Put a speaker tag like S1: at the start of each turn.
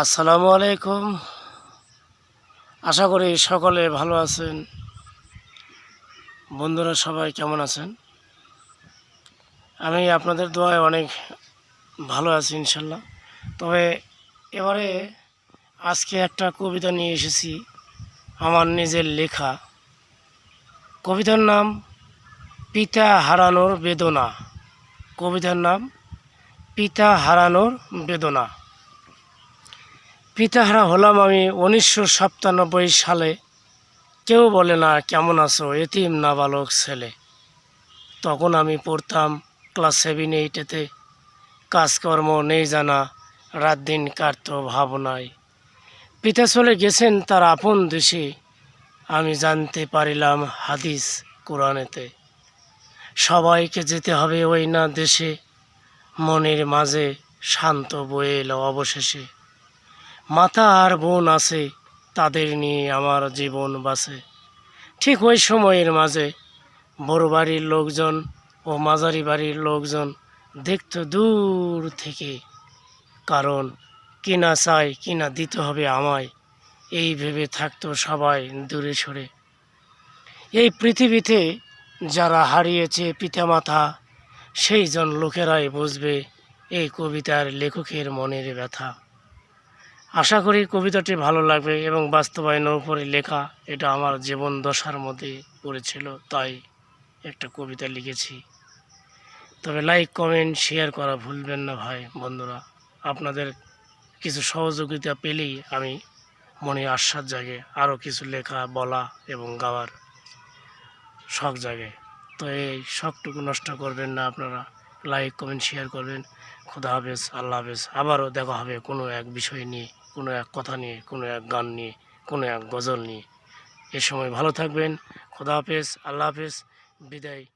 S1: আসসালামু আলাইকুম। আশা করি সকলে ভালো আছেন। বন্ধুরা সবাই কেমন আছেন? আমি আপনাদের দোয়ায় অনেক ভালো আছি ইনশাল্লাহ। তবে এবারে আজকে একটা কবিতা নিয়ে এসেছি, আমার নিজের লেখা। কবিতার নাম, পিতা হারানোর বেদনা। কবিতার নাম, পিতা হারানোর বেদনা। পিতাহারা হলাম আমি উনিশশো সাতানব্বই সালে। কেউ বলে না, কেমন আছো? এতিম নাবালক ছেলে। তখন আমি পড়তাম ক্লাস সেভেন এইটেতে কাজকর্ম নেই জানা, রাত দিন কাটত ভাবনায়। পিতা চলে গেছেন তার আপন দেশে। আমি জানতে পারিলাম হাদিস কোরআনেতে। সবাইকে যেতে হবে ওই না দেশে। মনের মাঝে শান্ত বয়ে এলো অবশেষে। মাতা আর বোন আছে, তাদের নিয়ে আমার জীবন বাঁচে ঠিক ওই সময়ের মাঝে বড় বাড়ির লোকজন ও মাঝারি বাড়ির লোকজন দেখতো দূর থেকে, কারণ কিনা চাই কিনা দিতে হবে আমায়, এই ভেবে থাকতো সবাই দূরে সরে। এই পৃথিবীতে যারা হারিয়েছে পিতামাতা সেই জন লোকেরাই বুঝবে এই কবিতার লেখকের মনের ব্যথা। আশা করি কবিতাটি ভালো লাগবে এবং বাস্তবায়নের উপরে লেখা এটা আমার জীবন দশার মধ্যে পড়েছিল, তাই একটা কবিতা লিখেছি। তবে লাইক কমেন্ট শেয়ার করা ভুলবেন না ভাই, বন্ধুরা। আপনাদের কিছু সহযোগিতা পেলেই আমি মনে আশ্বাস জাগে, আরও কিছু লেখা, বলা এবং গাওয়ার শখ জাগে। তো এই শখটুকু নষ্ট করবেন না আপনারা। লাইক কমেন্ট শেয়ার করবেন। খুদা হাফেজ, আল্লাহ হাফেজ। আবারও দেখা হবে কোনো এক বিষয় নিয়ে। কোনো এক কথা নিয়ে, কোনো এক গান নিয়ে, কোনো এক গজল নিয়ে। এ সময় ভালো থাকবেন। খোদা হাফেজ, আল্লাহ হাফেজ। বিদায়।